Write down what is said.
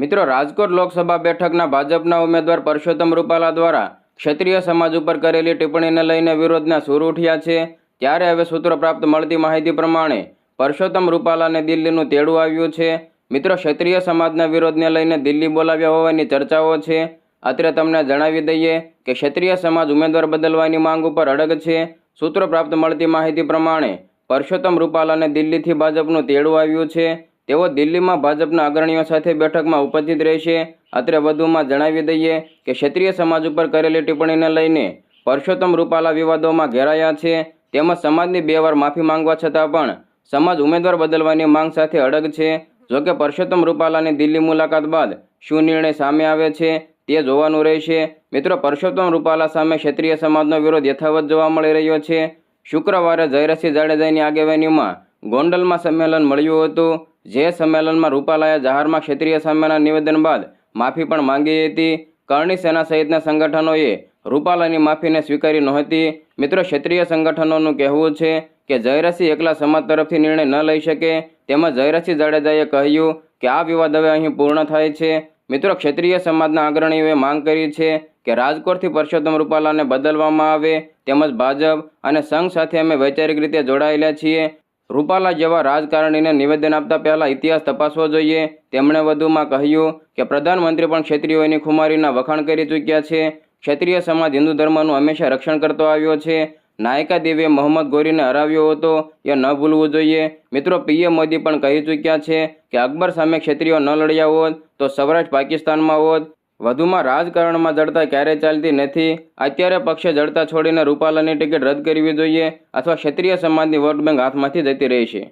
મિત્રો, રાજકોટ લોકસભા બેઠકના ભાજપના ઉમેદવાર પરસોત્તમ રૂપાલા દ્વારા ક્ષત્રિય સમાજ ઉપર કરેલી ટિપ્પણીને લઈને વિરોધના સૂર ઉઠ્યા છે. ત્યારે હવે સૂત્રો પ્રાપ્ત મળતી માહિતી પ્રમાણે પરસોત્તમ રૂપાલાને દિલ્હીનું તેડું આવ્યું છે. મિત્રો, ક્ષત્રિય સમાજના વિરોધને લઈને દિલ્હી બોલાવ્યા હોવાની ચર્ચાઓ છે. અત્રે તમને જણાવી દઈએ કે ક્ષત્રિય સમાજ ઉમેદવાર બદલવાની માંગ ઉપર અડગ છે. સૂત્રો પ્રાપ્ત મળતી માહિતી પ્રમાણે પરસોત્તમ રૂપાલાને દિલ્હીથી ભાજપનું તેડું આવ્યું છે. તેઓ દિલ્હીમાં ભાજપના અગ્રણીઓ સાથે બેઠકમાં ઉપસ્થિત રહેશે. અત્રે વધુમાં જણાવી દઈએ કે ક્ષત્રિય સમાજ ઉપર કરેલી ટિપ્પણીને લઈને પરસોત્તમ રૂપાલા વિવાદોમાં ઘેરાયા છે. તેમજ સમાજની બે વાર માફી માંગવા છતાં પણ સમાજ ઉમેદવાર બદલવાની માંગ સાથે અડગ છે. જોકે પરસોત્તમ રૂપાલાની દિલ્હી મુલાકાત બાદ શું નિર્ણય સામે આવે છે તે જોવાનું રહેશે. મિત્રો, પરસોત્તમ રૂપાલા સામે ક્ષત્રિય સમાજનો વિરોધ યથાવત જોવા મળી રહ્યો છે. શુક્રવારે જયરસિંહ જાડેજાની આગેવાનીમાં ગોંડલમાં સંમેલન મળ્યું હતું. જે સંમેલનમાં રૂપાલાએ જાહેરમાં ક્ષેત્રીય સામેના નિવેદન બાદ માફી પણ માંગી હતી. કરણી સેના સહિતના સંગઠનોએ રૂપાલાની માફીને સ્વીકારી નહોતી. મિત્રો, ક્ષેત્રીય સંગઠનોનું કહેવું છે કે જયરસિંહ એકલા સમાજ તરફથી નિર્ણય ન લઈ શકે. તેમજ જયરસિંહ જાડેજાએ કહ્યું કે આ વિવાદ હવે અહીં પૂર્ણ થાય છે. મિત્રો, ક્ષેત્રીય સમાજના અગ્રણીઓએ માંગ કરી છે કે રાજકોટથી પરસોત્તમ રૂપાલાને બદલવામાં આવે. તેમજ ભાજપ અને સંઘ સાથે અમે વૈચારિક રીતે જોડાયેલા છીએ. રૂપાલા જેવા રાજકારણીને નિવેદન આપતા પહેલાં ઇતિહાસ તપાસવો જોઈએ. તેમણે વધુમાં કહ્યું કે પ્રધાનમંત્રી પણ ક્ષત્રિયોની ખુમારીના વખાણ કરી ચૂક્યા છે. ક્ષત્રિય સમાજ હિન્દુ ધર્મનું હંમેશા રક્ષણ કરતો આવ્યો છે. નાયકા દેવીએ મોહમ્મદ ગોરીને હરાવ્યો હતો એ ન ભૂલવું જોઈએ. મિત્રો પીએમ મોદી પણ કહી ચૂક્યા છે કે અકબર સામે ક્ષત્રિયો ન લડ્યા હોત તો સૌરાષ્ટ્ર પાકિસ્તાનમાં હોત. વધુમાં રાજકારણમાં જડતા ક્યારેય ચાલતી નથી, અત્યારે પક્ષે જડતા છોડીને રૂપાલાની ટિકિટ રદ કરવી જોઈએ અથવા ક્ષત્રિય સમાજની વોટ બેંક હાથમાંથી જતી રહેશે.